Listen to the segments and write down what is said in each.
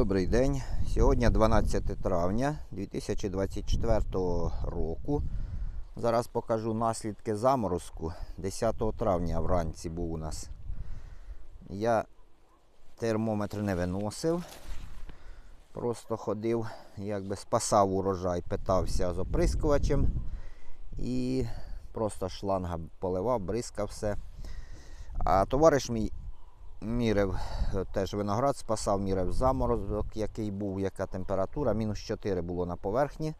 Добрий день. Сьогодні 12 травня 2024 року. Зараз покажу наслідки заморозку. 10 травня вранці був у нас. Я термометр не виносив. Просто ходив, якби спасав урожай, питався з оприскувачем і просто шланга поливав, бризкав все. А товариш мій мірив е, теж виноград, спасав, мірив заморозок, який був, яка температура. Мінус 4 було на поверхні.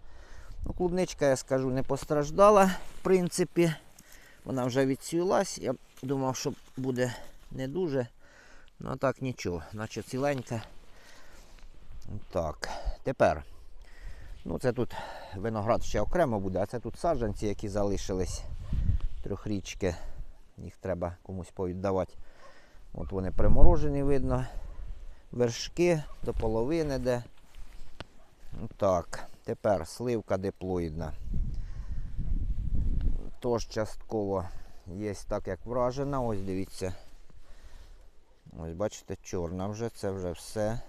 Ну, клубничка, я скажу, не постраждала, в принципі. Вона вже відсілась. Я думав, що буде не дуже. Ну а так нічого, наче ціленька. Так, тепер. Ну, це тут виноград ще окремо буде, а це тут саджанці, які залишились трьохрічки. Їх треба комусь повіддавати. От вони приморожені, видно. Вершки до половини де. Ну, Так, тепер сливка диплоїдна. Тож частково є так, як вражена. Ось дивіться. Ось бачите, чорна вже, це вже все.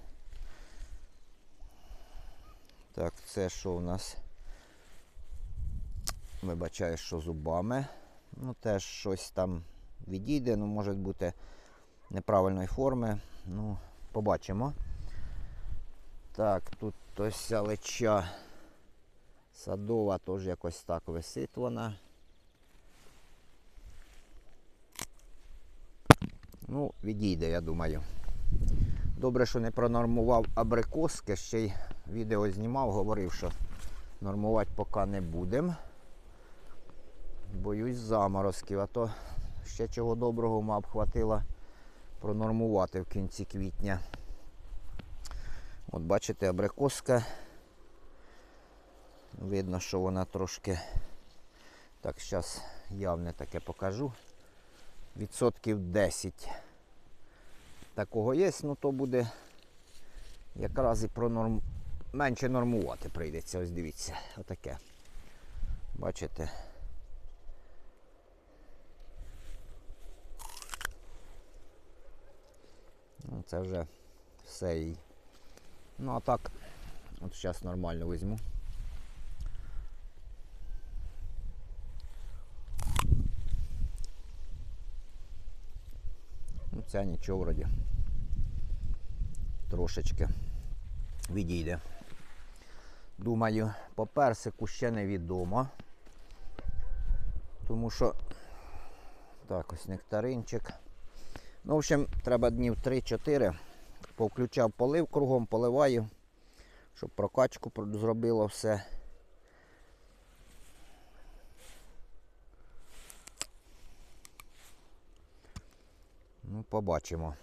Так, це що у нас? Вибачаю, що зубами. Ну, теж щось там відійде, ну, може бути неправильної форми. Ну, побачимо. Так, тут ось леча садова теж якось так висить вона. Ну, відійде, я думаю. Добре, що не пронормував абрикоски, ще й відео знімав, говорив, що нормувати поки не будемо. Боюсь заморозків, а то ще чого доброго мав хватило пронормувати в кінці квітня. От бачите, абрикоска. Видно, що вона трошки. Так, зараз явне таке покажу. Відсотків 10 такого є, ну то буде якраз і пронорм... менше нормувати прийдеться. Ось дивіться, отаке. Бачите? Це вже все їй. Ну а так, от зараз нормально візьму. Ну, ця нічого вроді. Трошечки відійде. Думаю, по персику ще невідомо. Тому що так, ось нектаринчик. Ну, в общем, треба днів 3-4. Повключав полив кругом, поливаю, щоб прокачку зробило все. Ну, побачимо.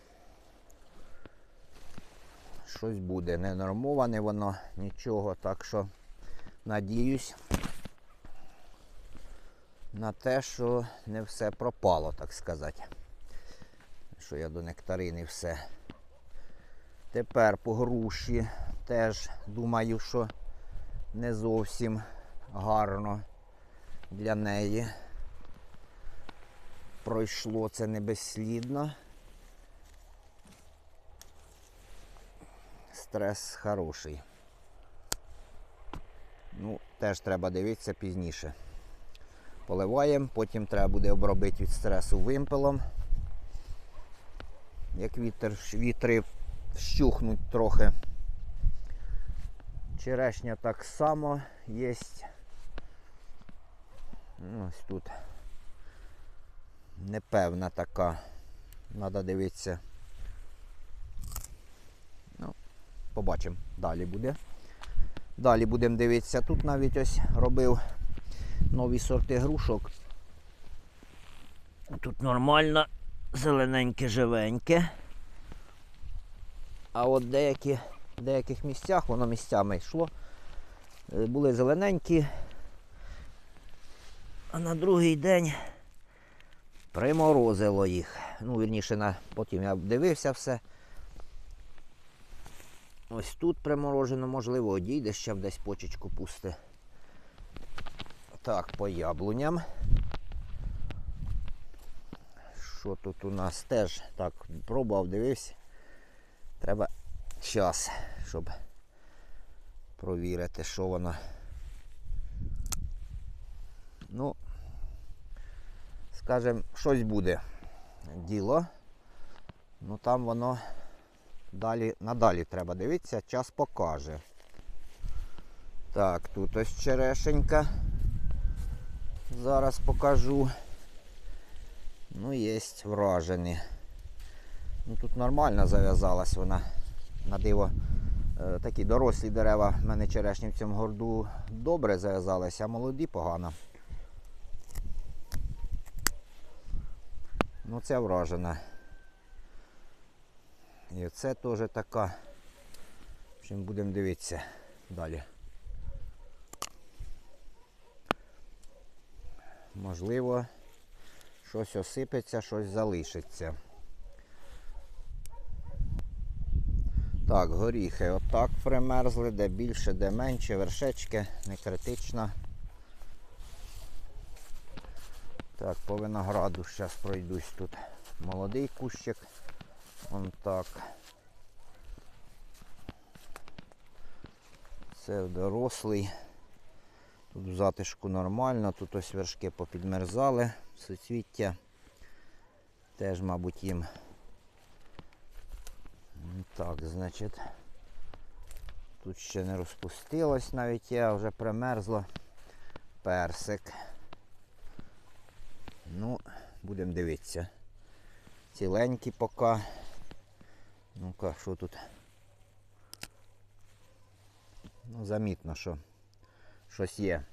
Щось буде. Не нормоване воно, нічого, так що надіюсь на те, що не все пропало, так сказати що я до нектарини все. Тепер по груші теж думаю, що не зовсім гарно для неї. Пройшло це не безслідно. Стрес хороший. Ну, теж треба дивитися пізніше. Поливаємо, потім треба буде обробити від стресу вимпелом як вітер, вітри вщухнуть трохи. Черешня так само є. Ось тут непевна така. Треба дивитися. Ну, побачимо, далі буде. Далі будемо дивитися. Тут навіть ось робив нові сорти грушок. Тут нормально зелененьке, живеньке. А от деякі, в деяких місцях, воно місцями йшло, е, були зелененькі, а на другий день приморозило їх. Ну, вірніше, на, потім я дивився все. Ось тут приморожено, можливо, одійде, ще десь почечку пусти. Так, по яблуням. Що тут у нас теж так пробував, дивився. Треба час, щоб провірити, що воно. Ну, скажем, щось буде діло. Ну там воно далі, надалі треба дивитися, час покаже. Так, тут ось черешенька. Зараз покажу. Ну, є вражені. Ну, тут нормально зав'язалась вона. На диво. Е, такі дорослі дерева в мене черешні в цьому горду добре зав'язалися, а молоді погано. Ну це вражена. І оце теж така. Чим будемо дивитися далі. Можливо, щось осипеться, щось залишиться. Так, горіхи отак примерзли, де більше, де менше, вершечки, не критично. Так, по винограду зараз пройдусь тут. Молодий кущик. Вон так. Це дорослий. Тут в затишку нормально, тут ось вершки попідмерзали, суцвіття. Теж, мабуть, їм. Так, значить. Тут ще не розпустилось навіть я, вже примерзло. Персик. Ну, будемо дивитися. Ціленькі поки. Ну-ка, що тут? Ну, замітно, що щось є.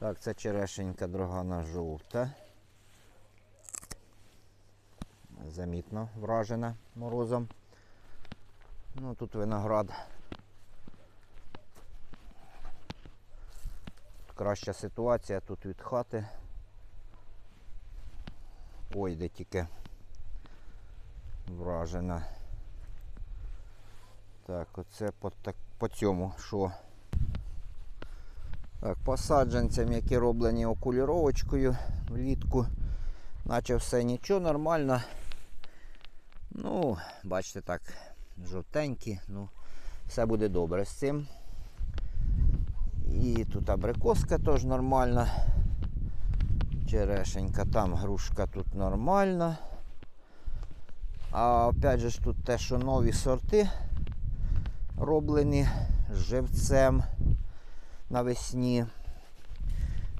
Так, це черешенька другана жовта. Замітно вражена морозом. Ну, тут виноград. Краща ситуація тут від хати. Ой, де тільки вражена. Так, оце по, так, по цьому що? Так, по саджанцям, які роблені окуліровочкою влітку, наче все нічого нормально. Ну, бачите так, жовтенькі, ну, все буде добре з цим. І тут абрикоска теж нормальна. Черешенька, там грушка тут нормальна. А опять же ж тут те, що нові сорти роблені живцем навесні.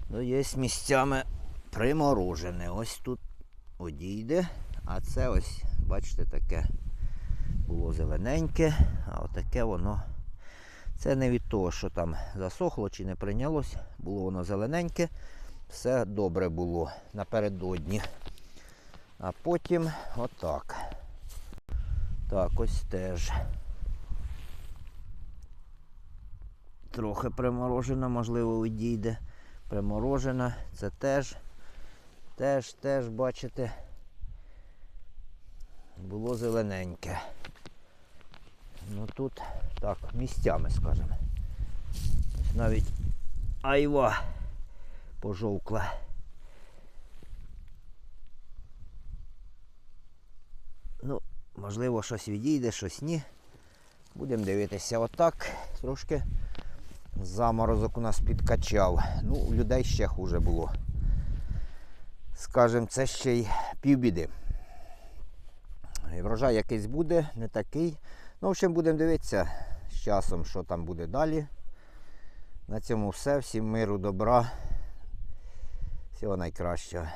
Ну, є місцями приморожене. Ось тут одійде. А це ось, бачите, таке було зелененьке, а отаке воно. Це не від того, що там засохло чи не прийнялось. Було воно зелененьке. Все добре було напередодні. А потім отак. Так, ось теж. Трохи приморожена, можливо, відійде. Приморожена. Це теж, теж, теж, бачите, було зелененьке. Ну тут так, місцями, скажімо. Навіть айва пожовкла. Ну, можливо, щось відійде, щось ні. Будемо дивитися отак. Трошки заморозок у нас підкачав. Ну, у людей ще хуже було. Скажем, це ще й півбіди. І Врожай якийсь буде, не такий. Ну, в общем, будемо дивитися з часом, що там буде далі. На цьому все. Всім миру, добра. Всього найкращого.